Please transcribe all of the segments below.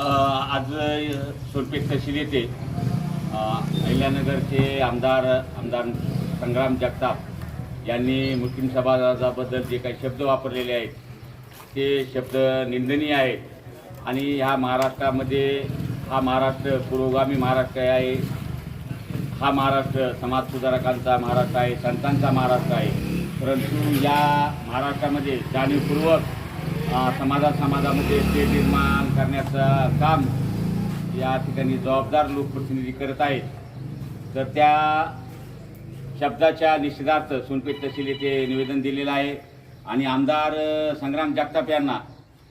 आज अ, सोनपेठ तहसील येथे अहिल्यानगरचे आमदार आमदार संग्राम जगताप यांनी मुस्लिम समाजाबद्दल जे काही शब्द वापरलेले आहेत ते शब्द निंदनीय आहेत. आणि ह्या महाराष्ट्रामध्ये हा महाराष्ट्र पुरोगामी महाराष्ट्र आहे. हा महाराष्ट्र समाजसुधारकांचा महाराष्ट्र आहे संतांचा महाराष्ट्र आहे. परंतु या महाराष्ट्रामध्ये जाणीवपूर्वक समाजा समाजामध्ये ते निर्माण करण्याचं काम या ठिकाणी जबाबदार लोकप्रतिनिधी करत आहेत. तर त्या शब्दाच्या निषेधार्थ सोनपेठ तहसील येथे निवेदन दिलेलं आहे. आणि आमदार संग्राम जगताप यांना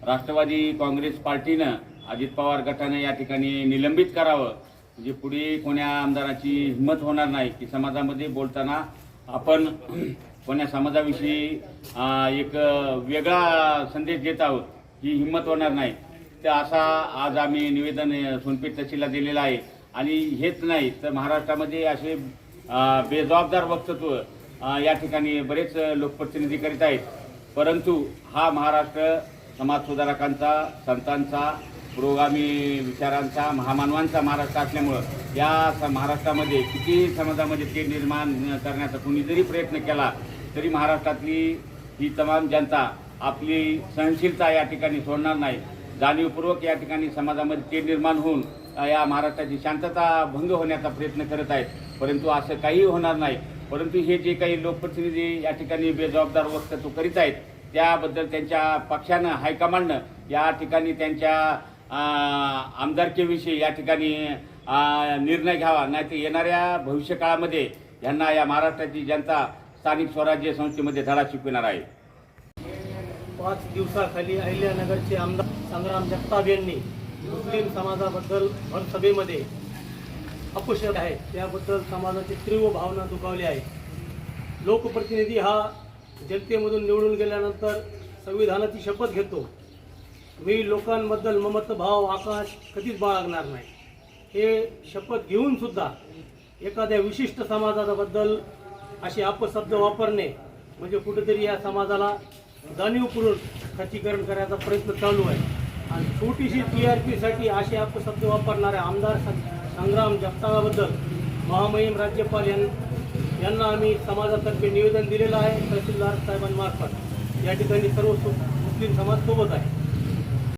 राष्ट्रवादी काँग्रेस पार्टीनं अजित पवार गटानं या ठिकाणी निलंबित करावं. म्हणजे पुढे कोण्या आमदाराची हिंमत होणार नाही की समाजामध्ये बोलताना आपण कोण्या समाजाविषयी एक वेगळा संदेश देत आहोत ही हिंमत होणार नाही. तर असा आज आम्ही निवेदन सोनपेठ तहसीलला दिलेलं आहे. आणि हेच नाही तर महाराष्ट्रामध्ये असे बेजबाबदार वक्तृत्व या ठिकाणी बरेच लोकप्रतिनिधी करीत आहेत. परंतु हा महाराष्ट्र समाजसुधारकांचा संतांचा पुरोगामी विचारांचा महामानवांचा महाराष्ट्र असल्यामुळं या स- महाराष्ट्रामध्ये किती समाजामध्ये ते निर्माण करण्याचा कुणी जरी प्रयत्न केला तरी महाराष्ट्रातली ही तमाम जनता आपली सहनशीलता या ठिकाणी सोडणार नाही. जाणीवपूर्वक या ठिकाणी समाजामध्ये ते निर्माण होऊन या महाराष्ट्राची शांतता भंग होण्याचा प्रयत्न करत आहेत. परंतु असं काही होणार नाही. परंतु हे जे काही लोकप्रतिनिधी या ठिकाणी बेजबाबदार वक्तव्य करीत आहेत त्याबद्दल त्यांच्या पक्षानं हायकमांडनं या ठिकाणी त्यांच्या आमदारकीविषयी या ठिकाणी निर्णय घ्यावा. नाही तर येणाऱ्या भविष्यकाळामध्ये यांना या महाराष्ट्राची जनता स्थानिक स्वराज्य संस्थेमध्ये धडा शिकविणार आहे. पाच दिवसाखाली अहिल्यानगरचे आमदार संग्राम जगताप यांनी मुस्लिम समाजाबद्दल भर सभेमध्ये अपशब्द आहे. त्याबद्दल समाजाची तीव्र भावना दुखावली आहे. लोकप्रतिनिधी हा जनतेमधून निवडून गेल्यानंतर संविधानाची शपथ घेतो. मी लोकांबद्दल ममत्व भाव आकाश कधीच बाळगणार नाही. हे शपथ घेऊन सुद्धा एखाद्या विशिष्ट समाजाबद्दल असे अपशब्द वापरणे म्हणजे कुठेतरी या समाजाला जाणीवपूर्वक खचीकरण करायचा प्रयत्न चालू आहे. आणि छोटीशी टी आर पीसाठी असे अपशब्द वापरणाऱ्या आमदार संग्राम जगतापाबद्दल महामहिम राज्यपाल यां यांना आम्ही समाजातर्फे निवेदन दिलेलं आहे. तहसीलदार साहेबांमार्फत. या ठिकाणी सर्व मुस्लिम समाज सोबत आहे.